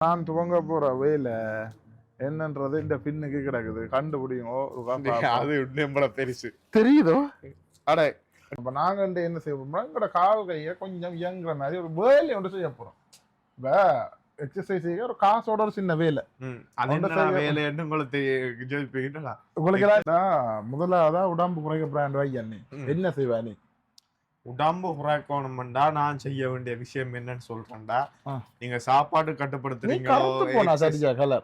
நான் துவங்க போற வேலை என்னன்றது இந்த பின்னுக்கு கிடக்குது. கண்டுபிடிங்க. அது நம்மள பெருசு. தெரியுதோ? அட இப்ப நாங்க வந்து என்ன செய்ய போறோம்னா எங்களோட கால் கையை கொஞ்சம் இயங்குற மாதிரி ஒரு வேலை ஒன்று செய்ய போறோம். இப்ப எக்ஸசைஸ் செய்ய ஒரு காசோட ஒரு சின்ன வேலை. வேலைன்னு உங்களுக்கு உங்களுக்கு முதலாவதா உடம்பு குறைக்க பிராண்ட் வை அண்ணி. ம். என்ன செய்வா நீ? உடம்பு குறைக்கணும்டா நான் செய்ய வேண்டிய விஷயம் என்னன்னு சொல்றேன்டா. நீங்க சாப்பாடு கட்டுப்படுத்துறீங்களோ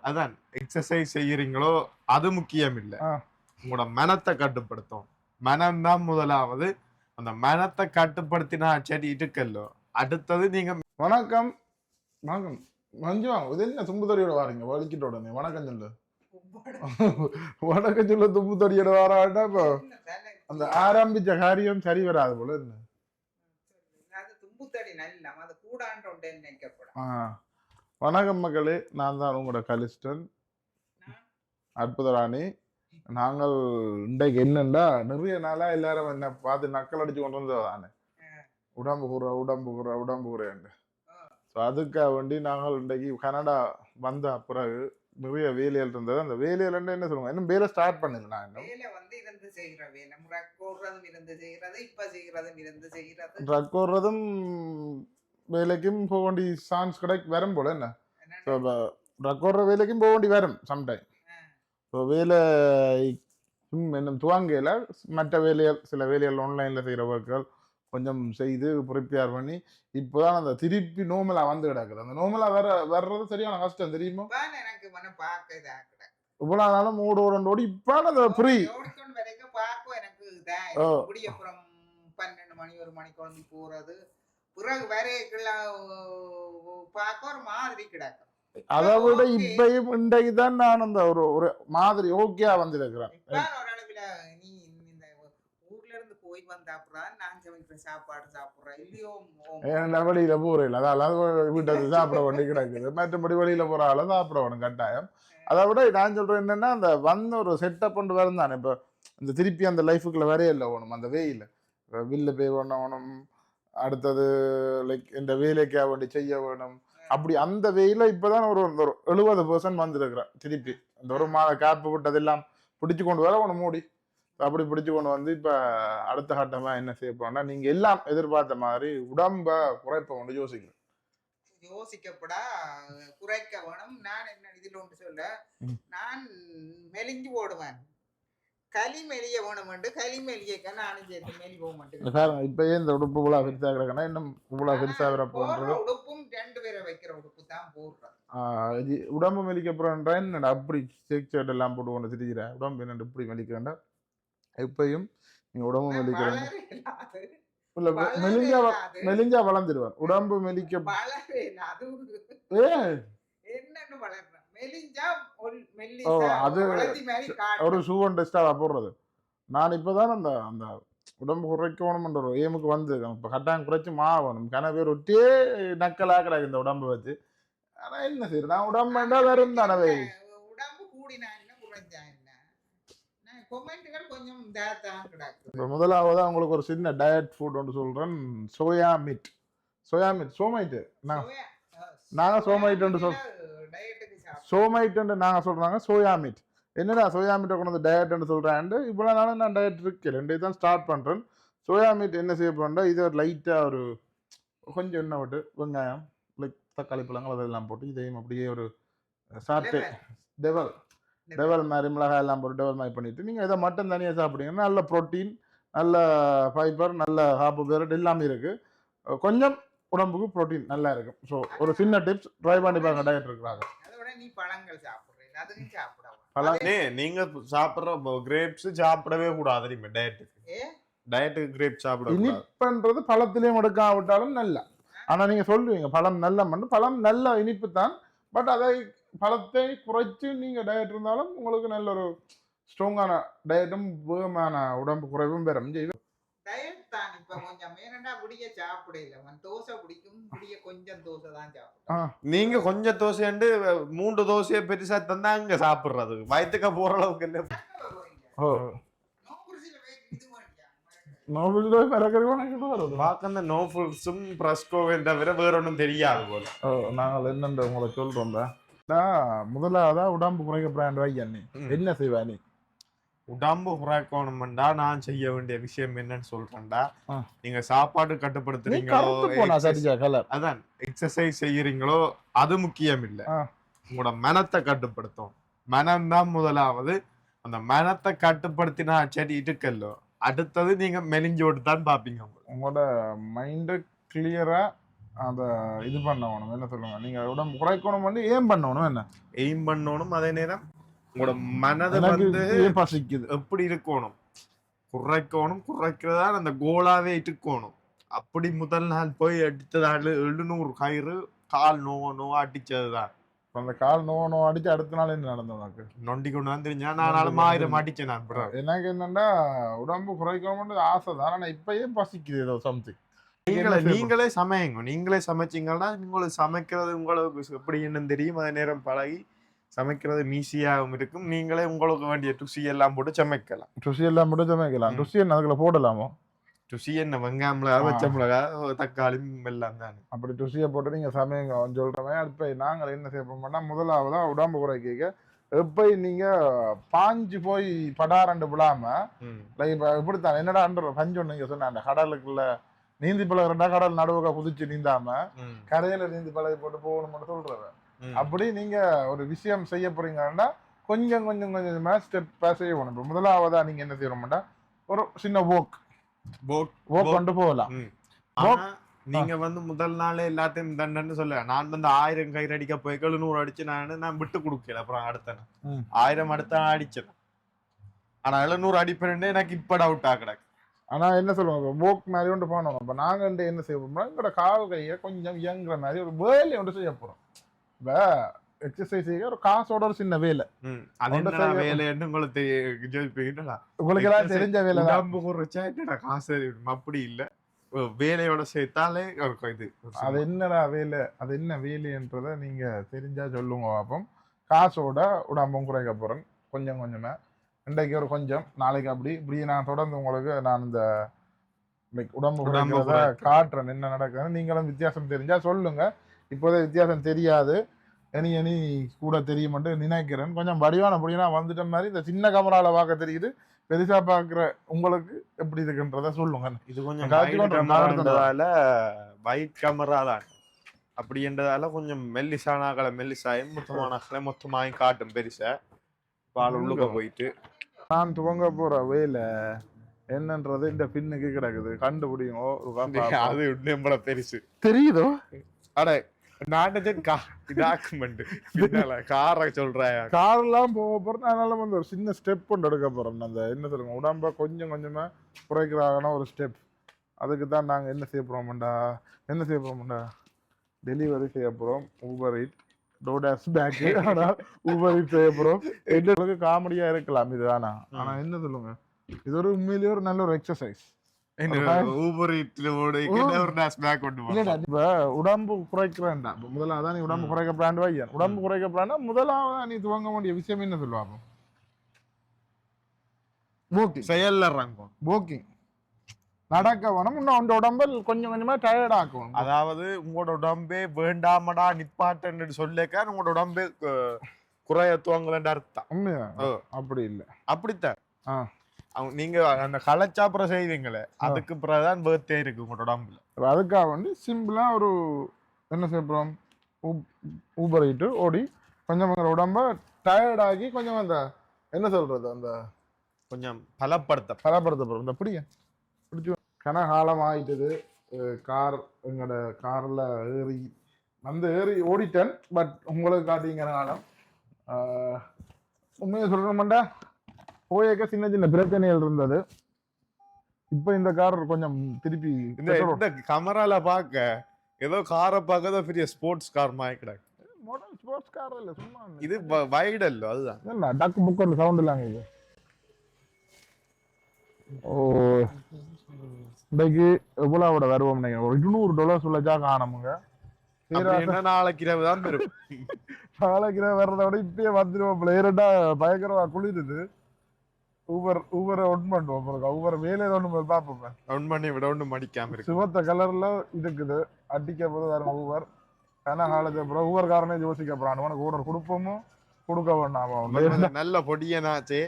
அதான் எக்ஸசைஸ் செய்யறீங்களோ அது முக்கியம் இல்ல. உங்களோட மனத்தை கட்டுப்படுத்தும். மனம்தான் முதலாவது. அந்த மனத்தை கட்டுப்படுத்தினா சரி இருக்கல்லோ அடுத்தது நீங்க வணக்கம். வணக்கம். மஞ்சு வாங்க இது என்ன தும்புத்தடியோட வாரீங்க? வலிக்கிட்ட உடனே. வணக்கம் சொல்லு. வணக்கம் சொல்ல தும்புத்தடியோட வாராட்டா இப்போ? அந்த ஆரம்பிச்ச காரியம் சரி வராது போல என்ன அது தும்புத்தடி நல்ல அது கூடான்ற ஒன்றே நினைக்கப்படும். ஆ. வணக்கம் மக்களே நான் தான் உங்களோட கலிஸ்டன். அற்புத ராணி நாங்கள் இன்றைக்கு என்னண்டா நிறைய நாளா எல்லாரும் என்ன பார்த்து நக்கல் அடிச்சு கொண்டு வந்தது தானே உடம்பு கூற உடம்பு கூற உடம்பு கூறேன் ஸோ அதுக்காக வேண்டி நாங்கள் இன்றைக்கு கனடா வந்த பிறகு நிறைய வேலைகள் இருந்தது அந்த வேலையில என்ன சொல்லுவாங்க? இன்னும் வேலை ஸ்டார்ட் பண்ணல நான் இன்னும். வேலை வந்து இருந்து செய்கிற வேலை முறை போடுறதும் இருந்து செய்கிறது இப்ப செய்கிறதும் இருந்து செய்கிறது. ட்ரக் ஓடுறதும் வேலைக்கும் போக வேண்டி சான்ஸ் கிடைக்க வரும் போல என்ன? ஸோ ட்ரக் ஓடுற வேலைக்கும் போக வேண்டி வரும் சம்டைம் ஸோ வேலை இன்னும் துவங்கையில் மற்ற வேலைகள் சில வேலைகள் ஆன்லைனில் செய்கிற ஒர்க்குகள் கொஞ்சம் செய்து ப்ரிப்பேர் பண்ணி இப்போதான் அந்த திருப்பி நோமலாக வந்து கிடக்குது. அந்த நோமலாக வர வர்றது சரியான கஷ்டம் தெரியுமா? எனக்கு மன பார்க்க இதா கிடக்கு இவ்வளோ நாளும் ஓடு ஓடு ஓடி இப்போ அந்த ஃப்ரீ வரைக்கும் பார்க்க எனக்கு இதா ஓ. குடியப்புறம் பன்னெண்டு மணி ஒரு மணி குழந்தை போறது. பிறகு வரைக்கெல்லாம் பார்க்க ஒரு மாதிரி கிடக்கும். அதை விட. இப்பயும் இன்றைக்கு தான் நான் அந்த ஒரு ஒரு மாதிரி ஓகேயா வந்திருக்கிறேன் இப்ப ஓரளவுல நீ இந்த ஊர்ல நான் சமைக்கிற சாப்பாடு சாப்பிடுறேன் இல்லையோ ஏன்னா வெளியில போறேன் அதாவது வீட்டை சாப்பிட வேண்டி கிடக்குது. மற்றபடி வெளியில போற ஆள சாப்பிட வேணும் கட்டாயம். அதை விட நான் சொல்றேன் என்னன்னா அந்த வந்த ஒரு செட்டப் கொண்டு வரும் தானே. இப்போ இந்த திருப்பி அந்த லைஃபுக்குள்ள வரைய இல்லை வேணும் அந்த வேயில. வில்ல போய் வேணும் அடுத்தது லைக் இந்த வேலைக்காக வேண்டி செய்ய வேணும். அப்படி அந்த வெயில இப்பதான் ஒரு ஒரு எழுபது பர்சன்ட் வந்திருக்கிறேன் திருப்பி. அந்த ஒரு மாத காப்பு விட்டதெல்லாம் பிடிச்சு கொண்டு வர ஒன்று மூடி. அப்படி பிடிச்சு கொண்டு வந்து இப்ப அடுத்த கட்டமா என்ன செய்ய போறோம்னா நீங்க எல்லாம் எதிர்பார்த்த மாதிரி உடம்ப குறைப்ப ஒன்று யோசிக்கணும். யோசிக்கப்படா குறைக்க வேணும். நான் என்ன இதில் ஒன்று சொல்ல. நான் மெலிஞ்சு போடுவேன் களி மெலிய வேணும் என்று களி மெலியக்க நானும் சேர்த்து மெலி போக மாட்டேன். பாருங்க இப்பயே இந்த உடுப்பு இவ்வளோ பெருசா கிடக்குன்னா இன்னும் இவ்வளோ பெருசா வர உடுப்பும் ரெண்டு பேரை வைக்கிற உடுப்பு தான் போடுறேன் உடம்பு மெலிக்க போறேன்றா என்னடா அப்படி செக் ஷர்ட் எல்லாம் போட்டு கொண்டு திரிகிற உடம்பு என்னண்டு இப்படி மெலிக்க வேண்டாம். எப்பயும் நீங்க உடம்பு இல்லாது. இல்ல மெலிஞ்சா மெலிஞ்சா வளர்ந்துருவான். உடம்பு மெலிக்க ஓ, அது ஒரு ஷூ அண்ட் டெஸ்டாக போடுறது. நான் இப்போதான் அந்த அந்த உடம்பு குறைக்கணும்ன்ற ஒரு ஏமுக்கு வந்து இப்போ கட்டாயம் குறைச்சி மாவணும் கன பேர் ஒட்டே நக்கலாக கிடக்கு இந்த உடம்பை வச்சு. ஆனா என்ன செய்யுது நான் உடம்புண்டா வரும் தானவே உடம்பு கூடினா என்ன குறைஞ்சா என்ன நான் கொமெண்ட்டுகள் கொஞ்சம் தான் கிடக்கு முதலாவதா உங்களுக்கு ஒரு சின்ன டயட் ஃபுட் ஒன்று சொல்றேன். சோயா மீட் சோயா மீட் சோமைட்டு நான் சோயா- அஹ், நாங்க சோயா சோமாயிட்டோன்னு சொல். சோமைட்டுன்னு நாங்க சொல்றாங்க சோயா மீட் என்னடா சோயா மீட்டை கொண்டு வந்து டயட்னு சொல்றேன் இவ்வளோ நாளும் நான் டயட் இருக்கு. ரெண்டு தான் ஸ்டார்ட் பண்றேன். சோயா மீட் என்ன செய்ய போறேன்டா இது ஒரு லைட்டா ஒரு கொஞ்சம் எண்ணெய் விட்டு வெங்காயம் லைக் தக்காளி பழங்கள் அதெல்லாம் போட்டு இதையும் அப்படியே ஒரு சாப்பிட்டு. டெவல். டெவல் மாதிரி மிளகாய் எல்லாம் போட்டு டெவல் மாதிரி பண்ணிட்டு நீங்க இதை மட்டும் தனியா சாப்பிட்டீங்கன்னா நல்ல புரோட்டீன் நல்ல ஃபைபர் நல்ல கார்போஹைட்ரேட் எல்லாமே இருக்கு. அஹ் கொஞ்சம் உடம்புக்கு புரோட்டீன் நல்லா இருக்கும் ஸோ ஒரு சின்ன டிப்ஸ் ட்ரை பண்ணி பாருங்க டயட் இருக்கிறாங்க. நீ பழங்கள் நே, நீங்க சாப்பிடுற கிரேப்ஸ் சாப்பிடவே கூடாது தெரியுமா டயட்டுக்கு? டயட்டுக்கு கிரேப் சாப்பிட இனிப்புன்றது பழத்திலையும் எடுக்காவிட்டாலும் நல்ல. ஆனா நீங்க சொல்லுவீங்க பழம் நல்ல மண் பழம் நல்ல இனிப்பு தான். பட் அதை பழத்தை குறைச்சு நீங்க டயட் இருந்தாலும் உங்களுக்கு நல்ல ஒரு ஸ்ட்ராங்கான டயட்டும் வேகமான உடம்பு குறைவும் பெறும். செய்யும் டயட் தான். இப்ப கொஞ்சம் ஏனண்டா விடிய சாப்பிடல அவன் தோசை பிடிக்கும் விடிய கொஞ்சம் தோசை தான் சாப்பிடும் நீங்க கொஞ்சம் தோசைண்டு மூன்று தோசையை பெருசா தந்தா அங்க சாப்பிடுறது. வயிற்றுக்க போற அளவுக்கு இல்ல. ஓ. நோபல் வாங்கிட்டு வருது பார்க்க அந்த நோஃபுல்ஸும் பிரஸ்கோவும் தவிர வேற ஒன்றும் தெரியாது போல. ஓ நாங்கள் என்னன்ற உங்களை சொல்றோம் நான் முதலாவதா உடம்பு குறைக்க பிராண்ட் வாங்கி அண்ணி. என்ன செய்வா நீ உடம்பு குறைக்கணும்டா நான் செய்ய வேண்டிய விஷயம் என்னன்னு சொல்றேன்டா. நீங்க சாப்பாடு கட்டுப்படுத்துறீங்களோ அதான் எக்ஸசைஸ் செய்யறீங்களோ அது முக்கியம் இல்ல. உங்களோட மனத்தை கட்டுப்படுத்தும். மனம்தான் முதலாவது. அந்த மனத்தை கட்டுப்படுத்தினா சரி இருக்கல்லோ அடுத்தது நீங்க மெலிஞ்சோடு தான் பாப்பீங்க உங்களோட மைண்டு கிளியரா அத இது பண்ணணும். என்ன சொல்லுங்க? நீங்க உடம்பு குறைக்கணும் பண்ணி ஏன் பண்ணணும் என்ன? எய்ம் பண்ணணும் அதே நேரம் உங்களோட மனதை எனக்கு வந்து பசிக்குது? எப்படி இருக்கணும்? குறைக்கணும் குறைக்கிறதா அந்த கோலாவே இருக்கணும் அப்படி முதல் நாள் போய் அடித்ததாள் எழுநூறு கயிறு கால் நோவ நோவா அடிச்சதுதான். இப்ப அந்த கால் நோ நோ அடிச்சு அடுத்த நாள் என்ன நடந்தது உனக்கு? நொண்டி கொண்டு வந்துருந்தா நானும் ஆயிரம் அடிச்சேன் நான். எனக்கு என்னன்னா உடம்பு குறைக்கணும்னு ஆசை தான். ஆனா இப்ப ஏன் பசிக்குது? ஏதோ சம்திங் நீங்களே நீங்களே சமையுங்க நீங்களே சமைச்சீங்கன்னா உங்களுக்கு சமைக்கிறது உங்களுக்கு எப்படி என்னன்னு தெரியும். அதே நேரம் பழகி சமைக்கிறது ஈஸியாகவும் இருக்கும். நீங்களே உங்களுக்கு வேண்டிய ருசி எல்லாம் போட்டு சமைக்கலாம். ருசி எல்லாம் மட்டும் சமைக்கலாம். ருசி என்ன அதுக்குள்ள போடலாமோ? ருசி என்ன? வெங்காயம் மிளகா ஆ. பச்சை மிளகா தக்காளி எல்லாம் தானே. அப்படி ருசியை போட்டு நீங்க சமைங்க. சொல்றவன் இப்ப நாங்கள் என்ன செய்யப்போம்னா முதலாவதா உடம்பு குறைக்க எப்ப நீங்க பாஞ்சு போய் படாரண்டு விழாம. லைக் இப்ப இப்படித்தான். என்னடா பஞ்சு நீங்க சொன்ன அந்த கடலுக்குள்ள நீந்தி பழகிறண்டா கடல் நடுவுக குதிச்சு நீந்தாம. கரையில நீந்தி பழகி போட்டு போகணும்னு சொல்றவன். அப்படி நீங்க ஒரு விஷயம் செய்ய போறீங்கன்னா கொஞ்சம் கொஞ்சம் கொஞ்சமா ஸ்டெப் செய்யணும் இப்ப முதலாவதா நீங்க என்ன செய்யணும்னா ஒரு சின்ன போட் ஓக் Walk. கொண்டு போகலாம். நீங்க வந்து முதல் நாளே எல்லாத்தையும் தண்டன்னு சொல்ல நான் வந்து ஆயிரம் கயிறு அடிக்க போய் எழுநூறு அடிச்சு நான் நான் விட்டு கொடுக்கல. அப்புறம் அடுத்த. ஆயிரம் அடுத்த அடிச்சேன் ஆனா எழுநூறு அடிப்பேன் எனக்கு இப்ப டவுட் கிடக்கு. ஆனா என்ன சொல்லுவாங்க ஓக் மாதிரி ஒன்று பண்ணணும் இப்ப நாங்க வந்து என்ன செய்ய போறோம்னா எங்களோட கால் கையை கொஞ்சம் இயங்குற மாதிரி ஒரு வேலை ஒன்று செய்ய போறோம். இப்ப எக்ஸசைஸ் செய்ய ஒரு காசோட ஒரு சின்ன வேலை. உங்களுக்கு. உங்களுக்கு எல்லாம் தெரிஞ்ச வேலை தான் காசு. அப்படி இல்ல. வேலையோட சேர்த்தாலே இது. அது என்னடா வேலை? அது என்ன வேலைன்றத நீங்க தெரிஞ்சா சொல்லுங்க பாப்போம். காசோட உடம்பும் குறைக்க போறேன் கொஞ்சம் கொஞ்சமா. இன்றைக்கு ஒரு கொஞ்சம் நாளைக்கு அப்படி. இப்படி நான் தொடர்ந்து உங்களுக்கு நான் இந்த உடம்பு குறைக்கிறத. காட்டுறேன். என்ன நடக்குதுன்னு நீங்களும் வித்தியாசம் தெரிஞ்சா சொல்லுங்க. இப்போதே வித்தியாசம் தெரியாது. இனி இனி கூட தெரியுமென்று நினைக்கிறேன். கொஞ்சம் வடிவான படினா வந்துட்ட மாதிரி இந்த சின்ன கமரால பார்க்க தெரியுது. பெருசா பார்க்குற உங்களுக்கு எப்படி இருக்குன்றத சொல்லுங்க. இது கொஞ்சம் வைட் கேமரா தான். அப்படி என்றதால கொஞ்சம் மெல்லிசானாக்களை மெல்லிசாயும் மொத்தமானாக்களை மொத்தமாகி காட்டும் பெருசா. பால் உள்ளுக்க. போயிட்டு. நான் துவங்க போற வேலை என்னன்றது இந்த பின்னுக்கு கிடக்குது. கண்டுபிடிங்க. அது நம்மள பெருசு. தெரியுதோ? அட நாட்டது கா டாக்குமெண்ட் பின்னால காரை சொல்றாயா கார்லாம் போக போறேன். அதனால வந்து ஒரு சின்ன ஸ்டெப் கொண்டு எடுக்க போறோம் அந்த என்ன சொல்லுங்க உடம்ப கொஞ்சம் கொஞ்சமா குறைக்கிறாங்கன்னா ஒரு ஸ்டெப் அதுக்கு தான் நாங்க என்ன செய்ய போறோம்டா? என்ன செய்ய போறோம்டா? டெலிவரி செய்ய போறோம். ஊபர் இட் டோடாஸ் பேக் ஆனா ஊபர் இட் செய்ய போறோம் என்ன காமெடியா இருக்கலாம் இது ஆனா ஆனா என்ன சொல்லுங்க? இது ஒரு உண்மையிலேயே ஒரு நல்ல ஒரு எக்ஸசைஸ் உடம்பு முதல்ல அதான் நீ உடம்பு குறைக்க பிராண்ட் வையன் உடம்பு குறைக்க பிராண்டா முதலாவது நீ துவங்க வேண்டிய விஷயம் என்ன சொல்லுவாங்க வாக்கிங் செயல்ல வாக்கிங் நடக்க வேணும் இன்னும் உங்க உடம்பல் கொஞ்சம் கொஞ்சமா டயர்ட் அதாவது உங்களோட உடம்பே வேண்டாமடா நிப்பாட்டன்னு சொல்லிக்க உங்களோட உடம்பே குறைய துவங்கலன்ற அர்த்தம். அப்படி இல்ல. அப்படித்தான். ஆ. அவங்க நீங்க அந்த களைச்சாப்புறம் செய்வீங்களே அதுக்கு பிறகுதான் பேர்த்தே இருக்கு உங்களோட உடம்புல. அதுக்காக வந்து சிம்பிளா ஒரு என்ன செய்யறோம் ஊபர் இட்டு ஓடி கொஞ்சம் உடம்ப டயர்ட் ஆகி கொஞ்சம் அந்த என்ன சொல்றது அந்த கொஞ்சம் பலப்படுத்த பலப்படுத்த போறோம் இந்த பிடிச்சு கனகாலம் ஆயிட்டது கார் எங்களோட கார்ல ஏறி வந்து ஏறி ஓடிட்டேன். பட் உங்களுக்கு காட்டிங்கிற காலம் உண்மையை சொல்லணுமாண்டா போயக்க சின்ன சின்ன பிரச்சனைகள் இருந்தது. இப்போ இந்த கார் கொஞ்சம் திருப்பி இந்த கமரால பாக்க ஏதோ காரை பார்க்க பெரிய ஸ்போர்ட்ஸ் கார் மாதிரி கிடக்கு. மாடல் ஸ்போர்ட்ஸ் கார் இல்ல சும்மா இது வைட் அல்ல அதுதான். என்ன டக்கு புக்கு சவுண்ட் இல்லாங்க இது. ஓ. இன்னைக்கு எவ்வளோவோட வருவோம் நினைக்கிறேன் ஒரு இருநூறு டாலர்ஸ் உள்ளச்சா காணமுங்க. நாளைக்கு இரவு தான் பெரும் நாளைக்கு வர்றத விட இப்பயே வந்துடுவோம் ஏறட்டா பயங்கரமா குளிருது. ஊவர் ஊவரை ஒன் பண்ணுவோம் பாருங்க ஊவர் வேலையில ஒன்று பார்ப்போம் பண்ணி விட ஒன்றும் மடிக்காம இருக்கு சிவத்த கலர்ல இருக்குது அடிக்க போது வேற ஊவர் கன காலத்துக்கு அப்புறம் ஊவர்காரனே யோசிக்க போறான். உனக்கு ஊடர் கொடுப்போமோ கொடுக்க வேண்டாமா நல்ல- பொடியனாச்சே.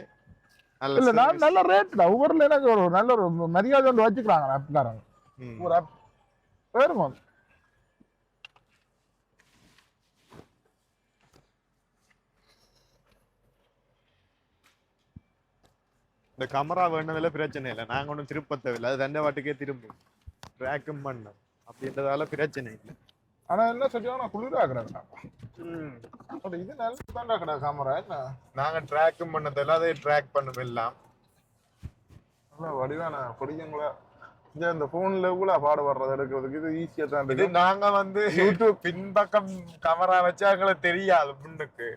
இல்ல நான். நல்ல ரேட் தான். ஊர்ல எனக்கு ஒரு நல்ல ஒரு மரியாதை ஒன்று வச்சுக்கிறாங்க ஆப்காரங்க ம். ஒரு வேறுமா இந்த கமரா வேண்டதில்ல பிரச்சனை இல்லை. நாங்க ஒன்றும் திருப்ப தேவையில்லை. அது ரெண்டு வாட்டுக்கே திரும்பும். ட்ராக்கும் பண்ணோம். அப்படின்றதால பிரச்சனை இல்லை. ஆனா என்ன சரியான குளிரா கிடக்குறா அப்ப இது நல்ல கிடா கேமரா என்ன? நாங்க ட்ராக்கும் பண்ணதில்ல அதை ட்ராக் பண்ணும் எல்லாம். நல்ல வடிவான பொடியங்களா? இந்த இந்த போன்ல கூட பாடுபடுறது எடுக்கிறதுக்கு இது ஈஸியா தான் இருக்கு. நாங்க வந்து யூடியூப் பின்பக்கம் கமரா வச்சா எங்களுக்கு தெரியாது முன்னுக்கு.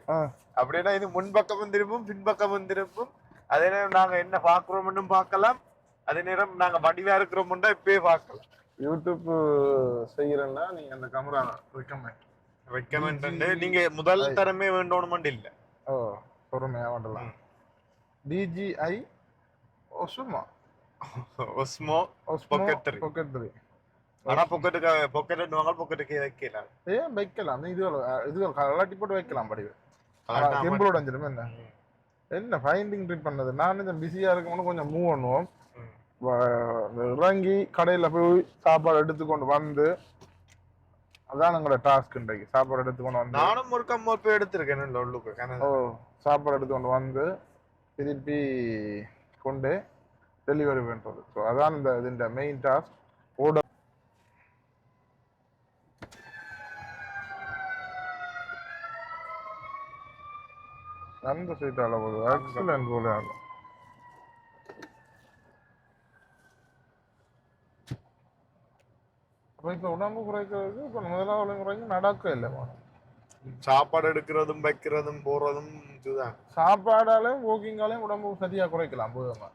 அப்படின்னா இது முன்பக்கமும் திரும்பும் பின்பக்கமும் திரும்பும். அதே நேரம் நாங்க என்ன பாக்குறோம்னு பார்க்கலாம். அதே நேரம் நாங்க வடிவா இருக்கிறோம்னா இப்பயே பார்க்கலாம். யூடியூப் செய்யறேன்னா நீங்க அந்த கேமரா ரெக்கமெண்ட் ரெக்கமெண்ட் நீங்க முதல் தரமே வேண்டோணுமெண்ட் இல்ல. ஓ பொறுமையா பண்ணலாம் DJI ஒசுமா Osmo Pocket three. Pocket three ஆனா பொக்கெட்டுக்கு பொக்கெட் வாங்க பொக்கெட்டுக்கு வைக்கலாம். ஏன் வைக்கலாம்? இது இது கலாட்டி போட்டு வைக்கலாம் படிவு. கலாட்டா சிம்பிள் உடஞ்சிடும் என்ன? என்ன ஃபைண்டிங் ட்ரீட் பண்ணது? நான் இந்த பிஸியா இருக்கணும்னு கொஞ்சம் மூவ் பண்ணுவோம். இறங்கி கடையில போய் சாப்பாடு எடுத்துக்கொண்டு வந்து அதான் எங்களோட டாஸ்க் இன்றைக்கு. சாப்பாடு எடுத்துக்கொண்டு வந்து நானும் ஒரு கம்மோர் போய் எடுத்திருக்கேன் உள்ளுக்கு. ஓ சாப்பாடு எடுத்துக்கொண்டு வந்து திருப்பி கொண்டு டெலிவரி பண்றது. ஸோ அதான் இந்த இதுன்ற மெயின் டாஸ்க் ஓட அந்த சீட் அளவு எக்ஸலன்ட் போல ஆகும். அப்ப இப்ப உடம்பு குறைக்கிறதுக்கு இப்ப முதலாவது குறைங்க நடக்க இல்லை சாப்பாடு எடுக்கிறதும் வைக்கிறதும் போறதும் இதுதான். சாப்பாடாலையும் வாக்கிங்காலையும் உடம்பு சரியா குறைக்கலாம் போதுமா?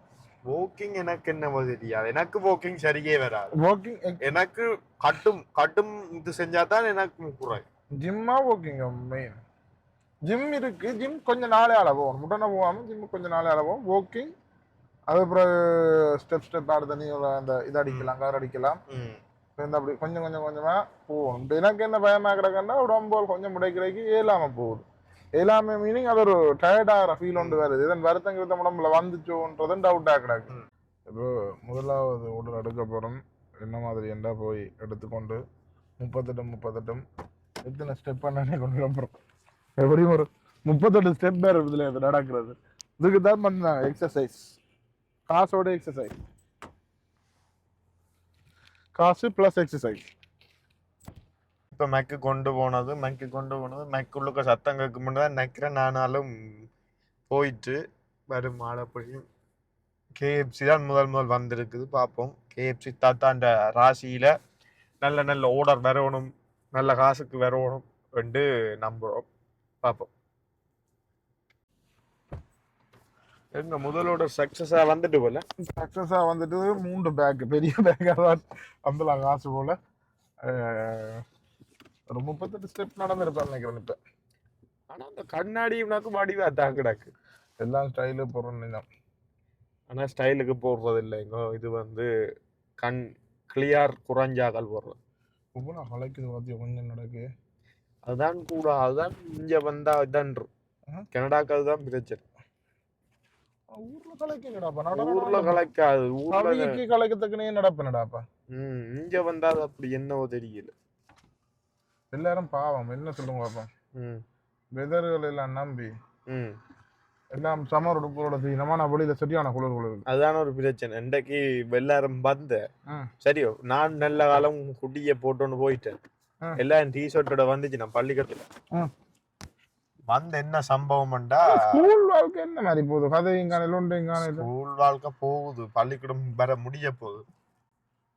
வாக்கிங் எனக்கு என்ன தெரியாது. எனக்கு வாக்கிங் சரியே வராது. வாக்கிங் எனக்கு கட்டும் கட்டும் இது செஞ்சா தான் எனக்கு குறை. ஜிம்மா வாக்கிங் மெயின் ஜிம் இருக்கு. ஜிம் கொஞ்ச நாளே அளவோம் உடனே போகாம ஜிம் கொஞ்ச நாளே அளவோம் வாக்கிங் அது அப்புறம் ஸ்டெப் ஸ்டெப் ஆடு தண்ணி அந்த இது அடிக்கலாம் கார் அடிக்கலாம். இந்த அப்படி கொஞ்சம் கொஞ்சம் கொஞ்சமா போகணும் இப்ப எனக்கு என்ன பயமா கிடக்குன்னா உடம்பு கொஞ்சம் முடைக்கிறதுக்கு இயலாம போகுது. இயலாம மீனிங் அது ஒரு டயர்டாகிற ஃபீல் ஒன்று வருது. இதன் வருத்தம் கிருத்த உடம்புல வந்துச்சோன்றதும் டவுட்டாக கிடக்கு. இப்போ முதலாவது உடல் எடுக்க போகிறோம் என்ன மாதிரி என்றா போய் எடுத்துக்கொண்டு முப்பத்தெட்டு முப்பத்தெட்டும் எத்தனை ஸ்டெப் பண்ணே கொண்டு போகிறோம் எப்படியும் ஒரு முப்பத்தெட்டு ஸ்டெப் வேறு இதில் இது நடக்கிறது. இதுக்கு தான் பண்ணாங்க எக்ஸசைஸ் காசோட எக்ஸசைஸ் காசு ப்ளஸ் எக்ஸசைஸ் இப்போ மெக்கு கொண்டு போனது மேக்கு கொண்டு போனது மெக்குள்ளுக்க சத்தம் கேட்க முடியாது நினைக்கிறேன் நானாலும் போயிட்டு வரும் ஆளப்படியும் கேஎஃப்சி தான் முதல் முதல் வந்திருக்குது பார்ப்போம். கேஎஃப்சி தாத்தாண்ட ராசியில் நல்ல நல்ல ஓடர் வரணும் நல்ல காசுக்கு வரணும் என்று நம்புகிறோம் பார்ப்போம். எங்க முதலோட சக்சஸா வந்துட்டு போல? சக்ஸஸாக வந்துட்டு மூன்று பேக் பெரிய பேக்காக தான் வந்துலாம் காசு போல். ஒரு முப்பத்தெட்டு ஸ்டெப் நடந்திருப்பேன் நினைக்கிறேன் இப்போ. ஆனா அந்த கண்ணாடி உனக்கு வடிவா தான் கிடக்கு. எல்லாம் ஸ்டைலு போகிறோம் ஆனா ஸ்டைலுக்கு போடுறது இல்லைங்க இது வந்து கண் கிளியர் குறைஞ்சாக்கல் போடுறது. நான் கலைக்குது பார்த்தியா கொஞ்சம் நடக்கு. அதுதான் கூட அதுதான் இங்க வந்தா இதான். கனடாக்கு அதுதான் பிரச்சனை. ஊரில் கலைக்கலடாப்பா ஊர்ல கலைக்காது ஊர்ல கலைக்கத்தக்கனே நடப்பேனடாப்பா ம் இங்க வந்தா அப்படி என்னவோ தெரியல. எல்லாரும் பாவம். என்ன சொல்லுங்க பாப்பா ம். வெதர்கள் எல்லாம் நம்பி ம். எல்லாம் சமர் உடுப்புகளோட நான் வெளியில சரியான குளிர் குளிர் அதுதான் ஒரு பிரச்சனை. இன்றைக்கு எல்லாரும் வந்த. சரியோ நான் நல்ல காலம் குட்டிய போட்டோன்னு போயிட்டேன். எல்லாம் டிஷர்ட்டோட வந்துச்சு நான் பள்ளிக்கூடத்துல. ம். வந்து என்ன சம்பவம்டா ஸ்கூல் வாழ்க்கை என்ன மாதிரி போகுது? கதையும் காணையில் ஒன்றையும் காணையில் ஸ்கூல் வாழ்க்கை போகுது. பள்ளிக்கூடம் வர முடிய போகுது.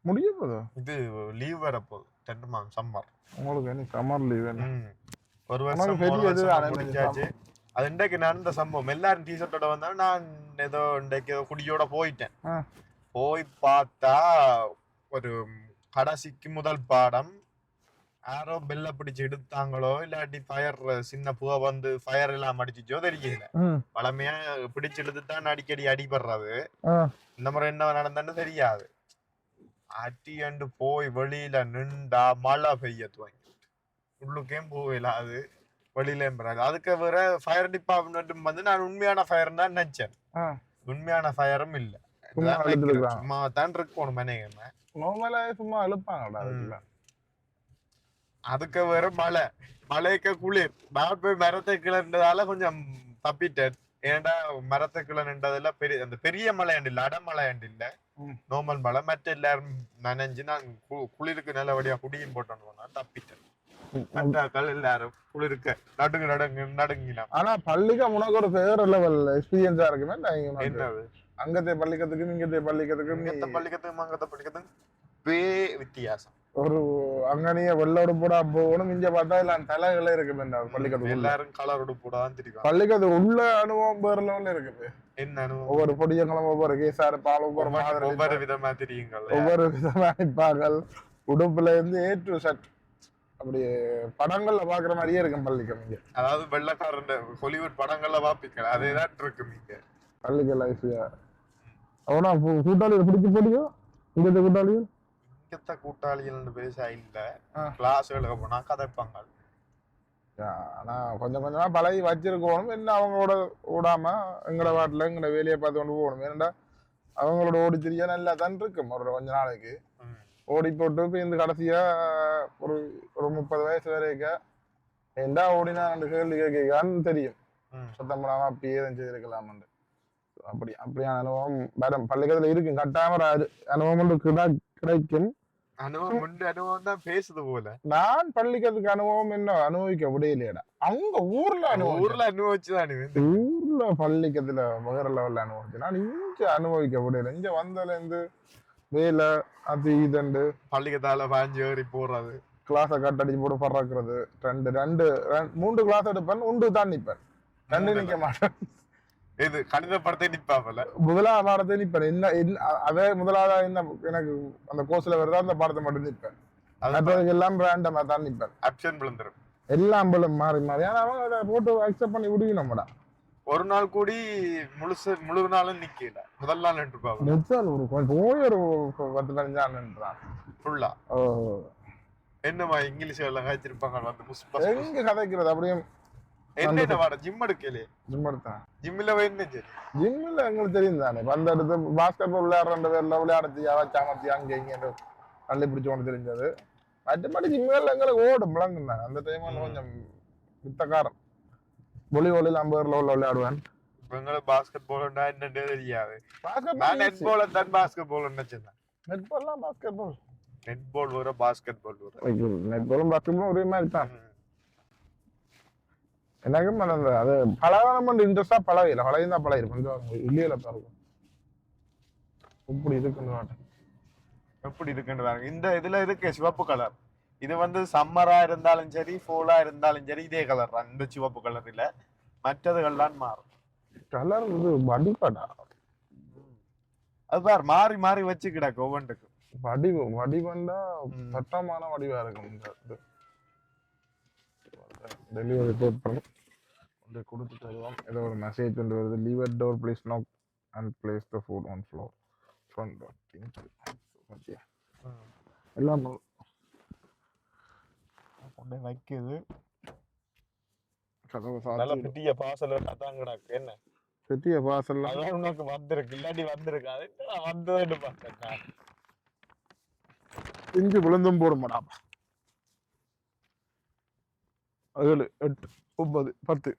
முடிய போகுது? இது லீவ் வர போகுது. ரெண்டு மாதம் சம்மர் உங்களுக்கு என்ன சம்மர் லீவ் ஒரு வருஷம் பெரிய முடிஞ்சாச்சு. அது இன்றைக்கு நடந்த சம்பவம். எல்லாரும் டிஷர்ட்டோட வந்தாலும் நான் ஏதோ இன்றைக்கு ஏதோ குடியோட போயிட்டேன். போய் பார்த்தா ஒரு கடைசிக்கு முதல் பாடம் யாரோ பெல்ல பிடிச்சு எடுத்தாங்களோ இல்லாட்டி ஃபயர் சின்ன பூவை வந்து ஃபயர் எல்லாம் அடிச்சுச்சோ தெரியல. பழமையா பிடிச்சு எடுத்துதான் அடிக்கடி அடிபடுறது. இந்த முறை என்ன நடந்தன்னு தெரியாது. அட்டியண்டு போய் வெளியில நின்றா மழை பெய்ய துவங்கி. உள்ளுக்கேம் போகல அது வெளியிலேயும் வராது. அதுக்கு வேற ஃபயர் டிபார்ட்மெண்ட்டும் வந்து நான் உண்மையான ஃபயர் தான் நினைச்சேன். உண்மையான ஃபயரும் இல்ல. சும்மா தான் இருக்கணும் மனைவி நார்மலாக சும்மா அதுக்குள்ள அதுக்கு வேற மழை. மழைக்கு குளிர். நான் போய் மரத்தை கிளண்டதால கொஞ்சம் தப்பிட்டேன். ஏன்டா மரத்தை கிளண்டதுல பெரிய அந்த பெரிய மலை இல்ல அடமலை இல்ல. ம். நார்மல் மலை மற்ற எல்லாரும் நனைஞ்சு நான் குளிருக்கு நல்லபடியா குடியும் போட்டோன்னு போனா தப்பிட்டேன். மற்றாக்கள் எல்லாரும் குளிருக்க நடுங்கு நடுங்கு நடுங்கினான் ஆனா பள்ளிக்கு உனக்கு ஒரு வேற லெவல் எக்ஸ்பீரியன்ஸா இருக்குமே என்னது? அங்கத்தே பள்ளிக்கத்துக்கு இங்கத்தே பள்ளிக்கத்துக்கு நீ இங்கத்த பள்ளிக்கத்துக்கு மங்கத்த பள்ளிக்கத்துக்கு பே வித்தியாசம். ஒரு அங்க நீ வெள்ளோடு போடா போகணும். இங்க பார்த்தா எல்லாம் தலைகளே இருக்குமே இந்த உள்ள. எல்லாரும் கலர் உடுப்புடாதான் தெரியும். பள்ளிக்கத்து உள்ள அனுபவம் வேற லெவல்ல இருக்குது. என்ன அனுபவம்? ஒவ்வொரு பொடியங்களும் ஒவ்வொரு கேசாரு பால் ஒவ்வொரு மாதிரி ஒவ்வொரு விதமா தெரியுங்கள். ஒவ்வொரு விதமா நிற்பார்கள் உடுப்புல இருந்து ஏ டு செட் அப்படி படங்கள்ல பாக்குற மாதிரியே இருக்கும் பள்ளிக்கம் இங்க. அதாவது வெள்ளக்காரன் ஹாலிவுட் படங்கள்ல பாப்பிக்கல அதேதான் இருக்கு இங்க. பள்ளிக்க லைஃப் அவனா கூட்டாளிகள் பிடிக்க போலியோ இங்கத்த கூட்டாளிகள் கூட்டாளிகள் பெருசா இல்ல ஆ. கிளாஸ்களுக்கு போனா கதைப்பாங்க ஆனா கொஞ்சம் கொஞ்சமா பழகி வச்சிருக்கணும் என்ன அவங்களோட ஓடாம எங்கட வாட்டில் எங்கட வேலையை பார்த்து கொண்டு போகணும் ஏன்டா அவங்களோட ஓடி திரியா நல்லா தான் இருக்கும் ஒரு கொஞ்ச நாளைக்கு. ஓடி போட்டு இப்போ இந்த கடைசியா ஒரு ஒரு முப்பது வயசு வரைக்கும் ஏண்டா ஓடினா ரெண்டு கேள்வி கேட்கான்னு தெரியும். சுத்தம் பண்ணாம அப்படியே செய்திருக்கலாம்னு அப்படி அப்படியான அனுபவம் வேற பள்ளிக்கத்துல இருக்கும் கட்டாம ஒரு அனுபவம் கிடைக்கும் அனுபவம் உண்டு. அனுபவம் தான் பேசுது போல. நான் பள்ளிக்கத்துக்கு அனுபவம் என்ன? அனுபவிக்க முடியலையடா. அங்க ஊர்ல அனுபவம் ஊர்ல அனுபவிச்சுதான் ஊர்ல பள்ளிக்கத்துல வேற லெவல்ல அனுபவிச்சு. நான் இங்க அனுபவிக்க முடியல. இங்க வந்ததுல இருந்து வேலை அது இதுண்டு. பள்ளிக்கத்தால பாஞ்சு ஏறி போறது. கிளாஸை கட் அடிச்சு போட்டு பறக்கிறது ரெண்டு ரெண்டு ரெண்டு- மூன்று கிளாஸ் எடுப்பேன் உண்டு தான் நிப்பேன். ரெண்டு நிக்க மாட்டேன். இது கணித படத்தை நிப்பாப்பல முதலாவது பாடத்தை நிப்பேன் என்ன என்ன அதே முதலாவதா என்ன எனக்கு அந்த கோர்ஸ்ல வருதா அந்த பாடத்தை மட்டும் நிப்பேன் மற்றதுக்கு எல்லாம் ரேண்டமா தான் நிப்பேன் ஆப்ஷன் விழுந்துரும். எல்லாம் பலம் மாறி மாறி. ஆனா அவங்க அதை போட்டு அக்செப்ட் பண்ணி விடுவினோம்டா ஒரு நாள் கூடி முழுசு முழு நாளும் நிக்கல. முதல் நாள் நின்று பாப்போம் முதல் ஒரு கொஞ்சம் போய் ஒரு பத்து பதினஞ்சு ஆள் நின்றான். ஃபுல்லா. ஓ. என்னமா இங்கிலீஷ் எல்லாம் காய்ச்சிருப்பாங்க வந்து. எங்க கதைக்கிறது? அப்படியே என்ன வாட ஜிம் எடுக்கலையே? ஜிம் எடுத்தேன். ஜிம்மில் போய் என்ன சரி ஜிம்மில் எங்களுக்கு தெரியும் தானே. பந்து எடுத்து பாஸ்கெட் பால் விளையாடுற பேர்ல விளையாடுறது யாராச்சும் சாமத்தி அங்கே இங்கே தள்ளி பிடிச்சு கொண்டு தெரிஞ்சது. மற்றபடி ஜிம்மில் எங்களுக்கு ஓடும் விளங்குங்க அந்த டைம். கொஞ்சம் வித்தக்காரன் ஒலி ஒலியில் ஐம்பது உள்ள விளையாடுவேன். இவங்களுக்கு பாஸ்கெட் பால்னா என்னன்னே தெரியாது. நான் நெட் பால் தான் பாஸ்கெட் பால் நினைச்சேன் நெட் பால்லாம் பாஸ்கெட் பால் நெட் பால் வர பாஸ்கெட் பால் வர நெட் பாலும் பாஸ்கெட் பாலும் ஒரே மாதிரி தான். எனக்கும் அந்த அது பழகானம் இன்ட்ரெஸ்டாக பழகல பழகினா பழகிருக்கும். கொஞ்சம் இல்லையில பாருங்க இப்படி இருக்குன்னு எப்படி இருக்குன்னு பாருங்க. இந்த இதுல இருக்கு சிவப்பு கலர் இது வந்து சம்மரா இருந்தாலும் சரி ஃபோலா இருந்தாலும் சரி இதே கலர் தான். இந்த சிவப்பு கலர் இல்ல மற்றதுகள்லாம் மாறும். கலர் இது வடிவடா. அது பார் மாறி மாறி வச்சு கிடக்கு ஒவ்வொன்றுக்கும். வடிவு வடிவண்டா ம். சட்டமான வடிவா இருக்கும் இந்த டெலிவரி ரிப்போர்ட் பண்ணி. கொண்டு கொடுத்துட்டு வருவோம். ஏதோ ஒரு மெசேஜ் கொண்டு வருது. Leave at door please knock and place the food on floor front எல்லாம் கொண்டு வைக்குது. நல்ல பெரிய பாசல் தான் கிடக்கு என்ன? பெட்டிய வாசல்லாம் அதான் உனக்கு வந்திருக்கு. இல்லாட்டி வந்திருக்கு. அது வந்ததுன்னு பார்த்தேன் இஞ்சி விழுந்தும் போடுமாடா. ஏழு எட்டு ஒன்பது பத்து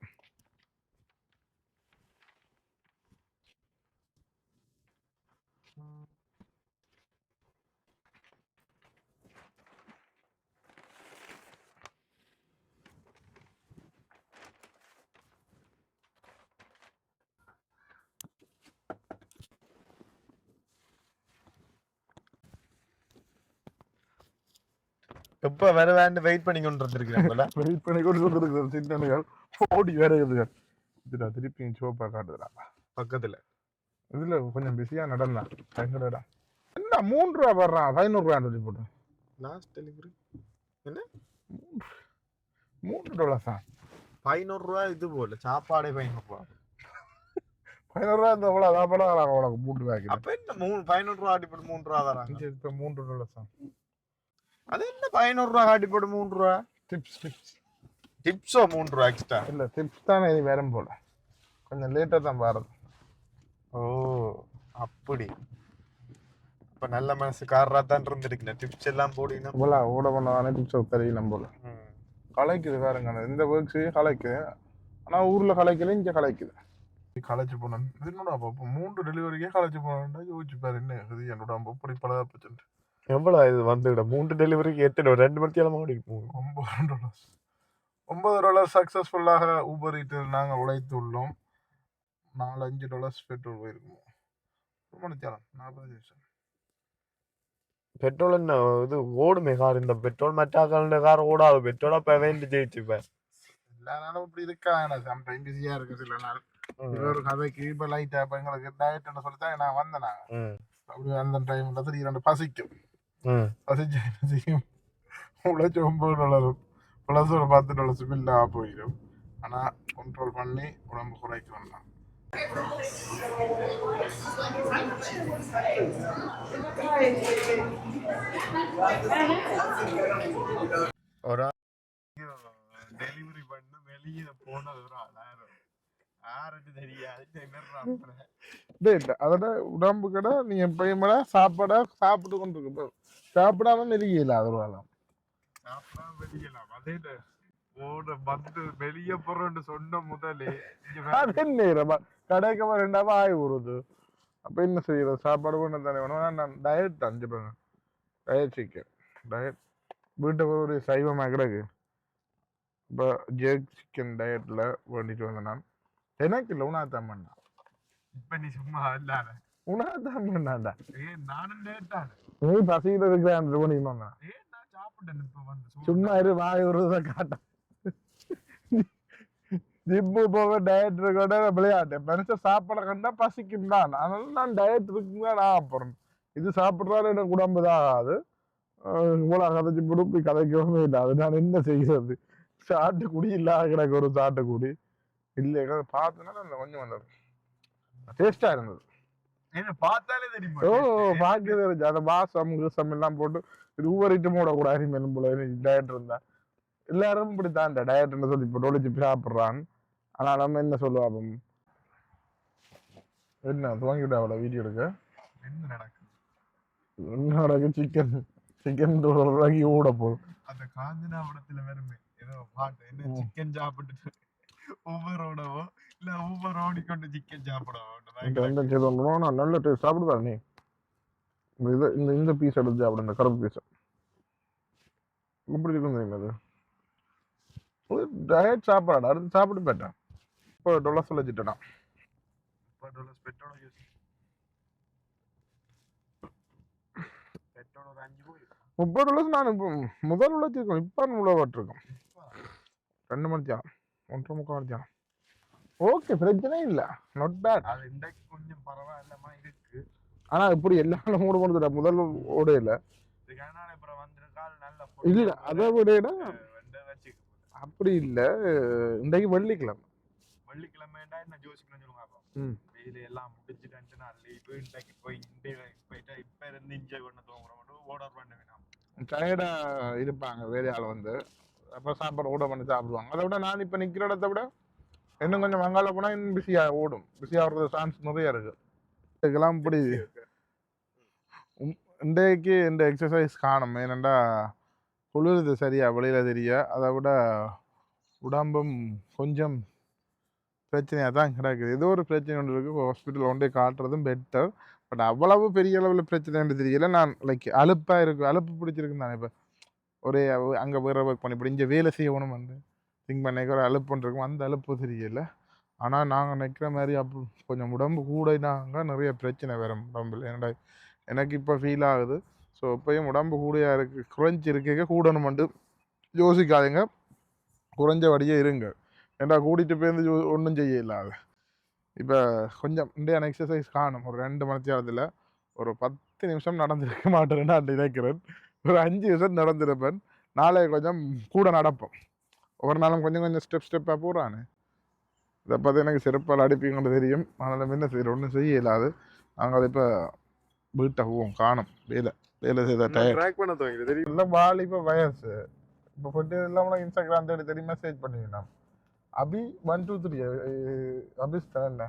எப்ப வருவேன்னு வெயிட் பண்ணி கொண்டு இருந்திருக்கிறேன் வெயிட் பண்ணி கொண்டு வந்துருக்குது சின்னனுகள் ஓடி வேற இருக்குதுங்க இதுடா திருப்பி சோப்பா காட்டுதுடா. பக்கத்துல. இதுல கொஞ்சம் பிஸியா நடந்தான். எங்கடா என்ன மூன்று ரூபா வர்றான் பதினோரு ரூபா சொல்லி போட்டு லாஸ்ட் டெலிவரி என்ன? மூன்று டாலர் தான் பதினோரு ரூபா இது போல. சாப்பாடே பதினோரு ரூபா. பதினோரு ரூபா இந்த எவ்வளோ சாப்பாடு உனக்கு மூன்று பேக்கெட் அப்ப என்ன மூணு பதினோரு ரூபா அடிப்பட்டு மூணு ரூபா தராங்க இப்போ மூன்று டாலர் தான் அது என்ன பதினோரு ரூபா அடிப்பட்டு மூணு ரூபா டிப்ஸ் டிப்ஸ் டிப்ஸோ மூணு ரூபா எக்ஸ்ட்ரா இல்லை டிப்ஸ் தானே இது வேறும் போல கொஞ்சம் லேட்டாக தான் பாருது ஓ அப்படி அப்ப நல்ல மனசுக்காரரா தான் இருந்திருக்கேன் டிப்ஸ் எல்லாம் போட்டீங்கன்னா போல ஓட பண்ண டிப்ஸ் தெரியல போல. கலைக்குது பாருங்க இந்த ஒர்க்ஸையும் கலைக்குது ஆனால் ஊரில் கலைக்கல இங்கே கலைக்குது கலைச்சு போனேன் என்னோட அப்போ மூன்று டெலிவரிக்கே கலைச்சு போனேன்டா யோசிச்சு பாரு என்ன என்னோட அப்போ இப்படி பலதா போச்சுட்டு எவ்வளவு இது வந்துவிட மூன்று டெலிவரிக்கு எத்தனை? ரெண்டு மணி தேவை முடிக்கும் ஒன்பது டாலர்ஸ் ஒன்பது டாலர் சக்ஸஸ்ஃபுல்லாக ஊபர் ஈட்டில் நாங்கள் உழைத்து உள்ளோம் நாலு அஞ்சு டாலர்ஸ் பெட்ரோல் போயிருக்கோம்? ரொம்ப நிச்சயம் நாற்பது நிமிஷம். பெட்ரோல் என்ன? இது ஓடுமே கார் இந்த பெட்ரோல் மற்ற கார் ஓடாது. பெட்ரோலா இப்ப வேண்டி ஜெயிச்சுப்பேன் எல்லா நாளும் இப்படி இருக்கா? எனக்கு சம்டைம் பிஸியாக இருக்கு சில நாள். ஒரு கதைக்கு இப்போ லைட்டாக இப்போ எங்களுக்கு டயட்னு சொல்லி தான் நான் வந்தேன் நான் அப்படி அந்த டைமில் திடீர் ரெண்டு பசிக்கும். ம் பசிச்சு என்ன செய்யும் உழைச்சி ஒம்பது டாலர் ப்ளஸ் ஒரு பத்து டாலர்ஸ் பில்லாக போயிடும் ஆனால் கண்ட்ரோல் பண்ணி உடம்பு குறைக்கணும் தான் ஒரு டெலிவரி பண்ண வெளியே போனது ஒரு ஆளாயிரம் யாருக்கு தெரியாது டேய் இல்ல, அதோட உடம்பு கடை நீ எப்பயும் சாப்பாடா சாப்பிட்டு கொண்டு இருக்கு சாப்பிடாம நெருங்கியில அது வந்து வெளியே போறோம்னு சொன்ன முதலே? கடைக்கு ரெண்டாவது ஆய் வருது அப்ப என்ன செய்யறது? சாப்பாடு கொண்டு தானே வேணும். நான் டயட் பாருங்க டயட் சிக்கன் டயட் வீட்டுக்கு ஒரு சைவமாக கிடக்கு இப்போ ஜெக் சிக்கன் டயட்ல வேண்டிட்டு வந்தேன் நான். எனக்கு இல்லை உணாத்தான் பண்ணான் இப்ப நீ சும்மா இல்லாத உணாத்தான் பண்ணான்டா. ஏன் நானும் லேட்டான நீ பசியில் இருக்கிறேன் பண்ணிக்கணும் ஏன் நான் சாப்பிட்டேன் இப்ப வந்து. சும்மா இரு வாய் விடுறத காட்ட. ஜிம்மு போக டயட் இருக்கோட விளையாட்டு. மனுஷன் சாப்பாட கண்டா பசிக்கும் தான். அதனால நான் டயட் இருக்குங்க நான் அப்புறம் இது சாப்பிட்றாரு எனக்கு உடம்பு தான் ஆகாது. இவ்வளோ கதைச்சு பிடிப்பி கதைக்கவே இல்லை அது நான் என்ன செய்கிறது சாட்டு குடி இல்லாத கிடக்கு ஒரு சாட்டு குடி இல்லை பார்த்தேன்னா அந்த கொஞ்சம் வந்தது டேஸ்டா இருந்தது. என்ன பார்த்தாலே தெரியுமா? ஓ? பாக்குது இருந்துச்சு அந்த வாசம் கிசம் எல்லாம் போட்டு இது ஊவரிட்டு மூடக்கூடாது மேலும் போல. டயட் இருந்தா. எல்லாரும் இப்படித்தான் இந்த டயட்னு சொல்லி இப்போ டொலிச்சு சாப்பிட்றான். ஆனா நம்ம என்ன சொல்லுவோம் என்ன துவங்கிவிட அவ்வளோ வீடியோ எடுக்க. என்ன நடக்குது? என்னோட சிக்கன் சிக்கன் ரூபாய்க்கு ஊட போகுது அந்த காஞ்சனா படத்துல வருமே. ஏதோ பாட்டு. என்ன. சிக்கன் சாப்பிட்டுட்டு ஊபரோடவோ இல்ல ஊபர் ஓடிக்கொண்டு சிக்கன் சாப்பிடவோ சொல்லுவோம் நான் நல்ல டேஸ்ட் சாப்பிடுதா நீ. இந்த இது இந்த இந்த பீஸ் எடுத்து சாப்பிடு இந்த கருப்பு பீஸ் எப்படி இருக்கும் தெரியுமா அது? டயட் சாப்பாடு அடுத்து சாப்பிட்டு போயிட்டேன். இப்போ டொலர் சொல்லிச்சுட்டேன் பெட்ரோல் யூஸ் பெட்ரோல் ஒரு அஞ்சு போய் முப்பது டாலர்ஸ் நான் இப்போ முதல் உழைச்சிருக்கோம் இப்போ உள்ள போட்டிருக்கோம் ரெண்டு மணிச்சான் ஒன்றரை முக்கால் ஓகே பிரச்சனை இல்லை. நாட் பேட் அது இன்றைக்கு கொஞ்சம் பரவாயில்லமா இருக்கு. ஆனால் இப்படி எல்லாரும் மூட போனது முதல் ஓடையில். இல்லை அதை விட அப்படி இல்லை. இன்றைக்கு வெள்ளிக்கிழமை. வெள்ளிக்கிழமைண்டா என்ன ஜோசிக்கணும் சொல்லுங்க. வெயில் எல்லாம் முடிச்சுட்டு நான் லீவு இன்றைக்கு போய் இந்த போயிட்டா இப்ப இருந்து என்ஜாய் பண்ண தோங்குற மட்டும் ஆர்டர் பண்ண வேணாம். டயர்டாக இருப்பாங்க வேலையாள் வந்து. அப்போ சாப்பாடு ஓட பண்ணி சாப்பிடுவாங்க. அதை விட நான் இப்போ நிற்கிற இடத்த விட இன்னும் கொஞ்சம் மங்கால போனால் இன்னும் பிஸியாக ஓடும். பிஸியாகிறது சான்ஸ் நிறைய இருக்கு. இதுக்கெல்லாம் இப்படி இன்றைக்கு இந்த எக்ஸசைஸ் காணும். ஏனெண்டா குளிருது சரியா வெளியில் தெரிய அதை விட உடம்பும் கொஞ்சம் பிரச்சனையாக தான் கிடக்குது. ஏதோ ஒரு பிரச்சனை ஒன்று இருக்குது ஹாஸ்பிட்டல் ஒன்றே காட்டுறதும் பெட்டர் பட் அவ்வளவு பெரிய அளவில் பிரச்சனைன்னு தெரியல. நான் லைக் அலுப்பாக இருக்கு. அலுப்பு பிடிச்சிருக்குன்னு நான் இப்போ ஒரே அங்கே வேறு ஒர்க் பண்ணி இப்படி இங்கே வேலை செய்யணும் வந்து திங்க் பண்ணிக்க ஒரு அலுப்புன்னு இருக்கும். அந்த அலுப்பு தெரியல. ஆனால் நாங்கள் நிற்கிற மாதிரி அப்போ கொஞ்சம் உடம்பு கூடைனாங்க நிறைய பிரச்சனை வரும் உடம்புல. என்னடா எனக்கு இப்போ ஃபீல் ஆகுது. ஸோ இப்போயும் உடம்பு கூடையாக இருக்குது குறைஞ்சி இருக்க கூடணுமெண்டு குறைஞ்ச குறைஞ்சபடியே இருங்க. ஏண்டா கூட்டிகிட்டு போயிருந்து ஒன்றும் செய்ய இல்லாத இப்போ கொஞ்சம் இண்டியான எக்ஸசைஸ் காணும். ஒரு ரெண்டு மணி நேரத்தில் ஒரு பத்து நிமிஷம் நடந்திருக்க மாட்டேன்னு நான் நினைக்கிறேன். ஒரு அஞ்சு நிமிஷம் நடந்திருப்பேன். நாளை கொஞ்சம் கூட நடப்போம். ஒவ்வொரு நாளும் கொஞ்சம் கொஞ்சம் ஸ்டெப் ஸ்டெப்பாக போகிறானே இதை பார்த்து எனக்கு சிறப்பால் அடிப்பீங்கன்னு தெரியும். அதனால் என்ன செய்யற ஒன்றும் செய்ய இயலாது நாங்கள் இப்போ வீட்டை போவோம் காணும். வேலை வேலை செய்த டயர் ட்ராக் பண்ண துவங்கி தெரியும். இல்லை வாலிப வயசு. இப்போ போட்டு இல்லாமல் இன்ஸ்டாகிராம் தேடி தேடி மெசேஜ் பண்ணுவீங்க அபி ஒன் டூ த்ரீ அபிஸ்தான்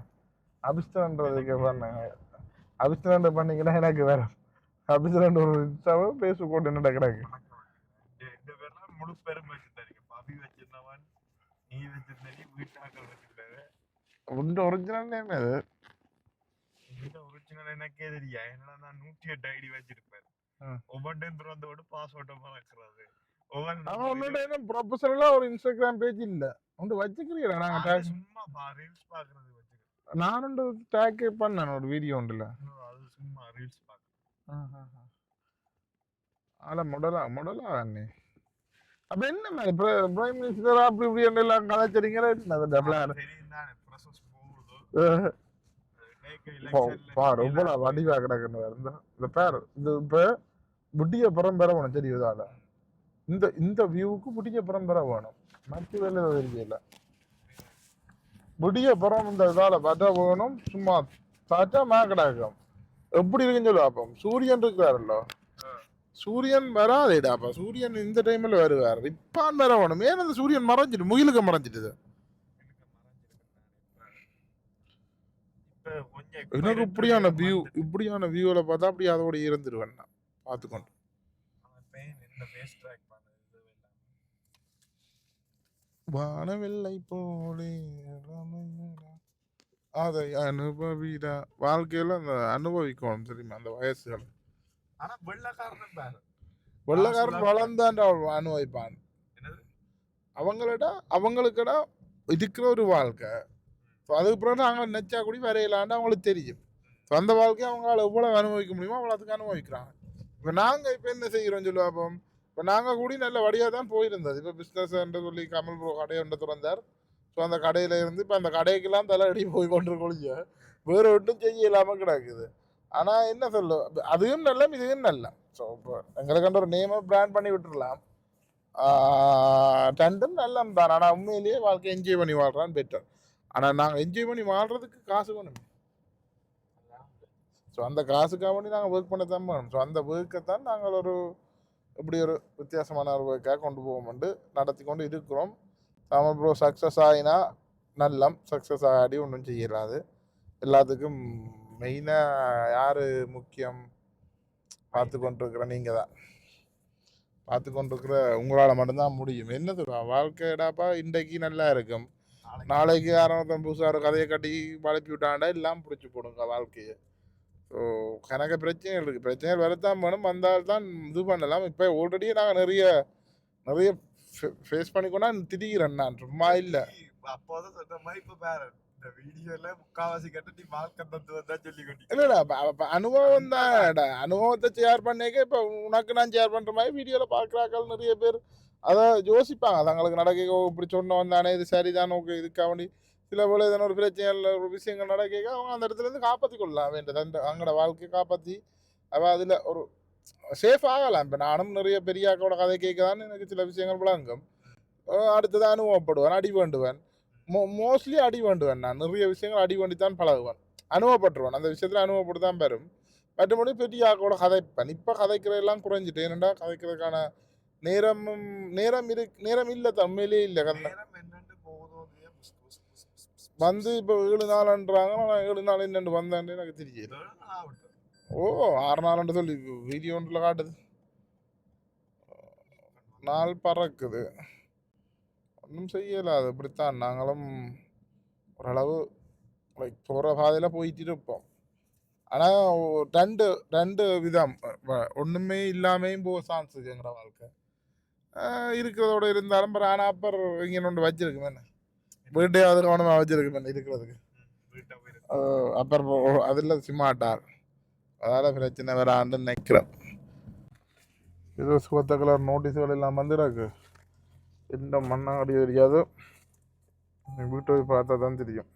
அபிஸ்தான்றதுக்கு பண்ணேன் அபிஸ்தான் பண்ணீங்கன்னா எனக்கு வேற அபிஸ்தான் ஒரு இன்ஸ்டாவும் ஃபேஸ்புக் என்ன கிடக்கு ரெண்டு பேர்லாம் முழு பெரும் வச்சிருந்தாரு பபி வச்சிருந்தவன் நீ வச்சிருந்த நீ வீட்டாக்கள் வச்சிருந்தாரு உங்க ஒரிஜினல் நேம் அது. இந்த ஒரிஜினல் எனக்கே தெரியா. என்னடா நான் நூற்றி எட்டு ஐடி வச்சிருப்பேன். ஒவ்வொன்றையும் திறந்து விட்டு பாஸ்வேர்டை மறக்கிறது. அவன் உன்னோட என்ன ப்ரொஃபஷனலாக ஒரு இன்ஸ்டாகிராம் பேஜ் இல்லை. உண்டு வச்சுக்கிறீங்களா? டேக் சும்மா ரீல்ஸ் பாக்குறது வச்சிருக்கேன் நான் உண்டு டேக் பண்ணேன் ஒரு வீடியோ உண்டுல. அது சும்மா ரீல்ஸ் ஆல முடலா முடலா அண்ணே. அப்ப என்ன பிரைம் மினிஸ்டர் அப்படி இப்படி எல்லாம் கலாச்சரிங்களா அது டபுளா? பாரு இவ்வளவு வடிவா கிடக்குன்னு வேற. இந்த இந்த பேர் இது இப்ப புட்டிய பரம்பரை வேணும் சரி இதால இந்த இந்த வியூவுக்கு புட்டிய பரம்பரை வேணும். மற்ற வேலை தெரியல. புடிய பரம் இந்த இதால பார்த்தா வேணும் சும்மா பார்த்தா மே கிடக்கும். எப்படி இருக்குன்னு சொல்லு அப்போ சூரியன் இருக்கிறாருல்ல சூரியன் வராதேடா அப்ப சூரியன் இந்த டைம்ல வருவார். இப்பான் வர வேணும். ஏன் அந்த சூரியன் மறைஞ்சிட்டு முகிலுக்கு மறைஞ்சிட்டுது? எனக்கு இப்படியான வியூ இப்படியான வியூல பார்த்தா அப்படி அதோட இருந்துருவேன் நான். பார்த்துக்கொண்டு வானவில்லை போலே அதை அனுபவிடா வாழ்க்கையில அந்த அனுபவிக்கணும் தெரியுமா அந்த வயசுகள்? ஆனா வெள்ளக்காரன் பாரு. வெள்ளக்காரன் வளர்ந்தான் அனுபவிப்பான்? அவங்களிட அவங்களுக்கிட இருக்கிற ஒரு வாழ்க்கை. ஸோ அதுக்கு பிறகு நாங்கள் நெச்சா கூடி வரையலான்னு அவங்களுக்கு தெரியும். ஸோ அந்த வாழ்க்கையை அவங்களால எவ்வளோ அனுபவிக்க முடியுமோ அவ்வளோ அதுக்கு அனுபவிக்கிறாங்க. இப்போ நாங்கள் இப்போ என்ன செய்கிறோம் சொல்லுவோம் இப்போ நாங்கள் கூடி நல்ல வழியாக தான் போயிருந்தது. இப்போ பிஸ்னஸ் என்று சொல்லி கமல் ப்ரோ கடை ஒன்று திறந்தார். ஸோ அந்த கடையில் இருந்து இப்போ அந்த கடைக்கெல்லாம் தலையடி போய் கொண்டு வேறு ஒன்றும் செய்ய இல்லாமல் கிடக்குது. ஆனால் என்ன சொல்ல அதுவும் நல்ல இதுவும் நல்ல. ஸோ இப்போ எங்களுக்கு ஒரு நேமை பிராண்ட் பண்ணி விட்டுறலாம். ரெண்டும் நல்ல தான். ஆனால் உண்மையிலேயே வாழ்க்கை என்ஜாய் பண்ணி வாழ்கிறான்னு பெட்டர் ஆனால் நாங்கள் என்ஜாய் பண்ணி வாழ்றதுக்கு காசு வேணுமே. ஸோ அந்த காசுக்காக வேண்டி நாங்கள் ஒர்க் பண்ண தான் வேணும். ஸோ அந்த ஒர்க்கை தான் நாங்கள் ஒரு இப்படி ஒரு வித்தியாசமான ஒரு ஒர்க்காக கொண்டு போவோம்ட்டு நடத்தி கொண்டு இருக்கிறோம். தமிழ் ப்ரோ சக்ஸஸ் ஆகினா நல்லம். சக்ஸஸ் ஆகாடி ஒன்றும் செய்யலாது. எல்லாத்துக்கும் மெயினாக யார் முக்கியம்? பார்த்து கொண்டிருக்கிற நீங்கள் தான் பார்த்து கொண்டிருக்கிற உங்களால் மட்டும்தான் முடியும். என்னது வாழ்க்கைடாப்பா இன்றைக்கு நல்லா இருக்கும். நாளைக்கு. யாரும் புதுசாக ஒரு கதையை கட்டி வளப்பி விட்டாண்டா எல்லாம் பிடிச்சி போடுங்க வாழ்க்கையை. ஸோ கணக்க பிரச்சனைகள் இருக்குது பிரச்சனைகள் வரத்தான் வேணும். வந்தால் தான் இது பண்ணலாம். இப்போ ஆல்ரெடி நாங்கள் நிறைய நிறைய ஃபேஸ் பண்ணிக்கொண்டா திடீர்றேன் நான் சும்மா இல்லை. அப்போதான் சொன்ன மாதிரி இப்ப பாரு இந்த வீடியோல முக்காவாசி கட்ட நீ வாழ்க்கை தத்துவம் தான் சொல்லி இல்லைடா அனுபவம் தான். அனுபவத்தை ஷேர் பண்ணிக்க இப்போ உனக்கு நான் ஷேர் பண்ணுற மாதிரி வீடியோவில் பார்க்குறாக்கள் நிறைய பேர். அதை யோசிப்பாங்க. தங்களுக்கு நடக்க இப்படி சொன்னோம் தானே. இது சரிதான். ஓகே இதுக்காக வேண்டி சில போல எதனா ஒரு பிரச்சனை ஒரு விஷயங்கள் நடக்க அவங்க அந்த இடத்துல இருந்து காப்பாற்றி கொள்ளலாம். வேண்டியது அந்த அவங்களோட வாழ்க்கையை காப்பாற்றி அவள் அதில் ஒரு சேஃப் ஆகலாம் இப்போ நானும் நிறைய பெரியாக்களோட கதை கேட்கதான் எனக்கு சில விஷயங்கள் விளங்கும் அடுத்தது அனுபவப்படுவேன் அடி வேண்டுவேன் மோ மோஸ்ட்லி அடி வேண்டுவேன் நான் நிறைய விஷயங்கள் அடி வேண்டி தான் பழகுவேன் அனுபவப்பட்டுருவேன் அந்த விஷயத்தில் அனுபவப்பட்டு தான் பெறும் மற்றபடி பெரியாக்களோட கதைப்பேன் இப்போ கதைக்கிறதெல்லாம் குறைஞ்சிட்டு ஏன்னா கதைக்கிறதுக்கான நேரமும் நேரம் இரு நேரம் இல்லை உண்மையிலேயே இல்லை. வந்து இப்போ ஏழு நாள்ன்றாங்க நான் ஏழு நாள் என்னென்னு வந்தேன்னு எனக்கு தெரியல. ஓ ஆறு நாள்னு சொல்லி வீடியோ ஒன்றில் காட்டுது நாள் பறக்குது ஒன்றும் செய்யல அது இப்படித்தான் நாங்களும் ஓரளவு லைக் போகிற பாதையில் போயிட்டு இருப்போம் ஆனால் ரெண்டு ரெண்டு விதம் ஒண்ணுமே இல்லாமையும் போக சான்ஸ் இருக்குங்கிற வாழ்க்கை இருக்கிறதோட இருந்தாலும் பரவ ஆனால் அப்புறம் இங்கே ஒன்று வச்சிருக்குமே வீட்டையாவது கவனமாக வச்சிருக்குமே இருக்கிறதுக்கு அப்புறம் அதில் சிம்மாட்டார் அதால் பிரச்சனை வரான்னு நினைக்கிறேன். ஏதோ சுகத்த கலர் நோட்டீஸுகள் எல்லாம் வந்துடாக்கு இந்த மண்ணாடி தெரியாது. வீட்டை போய் பார்த்தா தான் தெரியும்.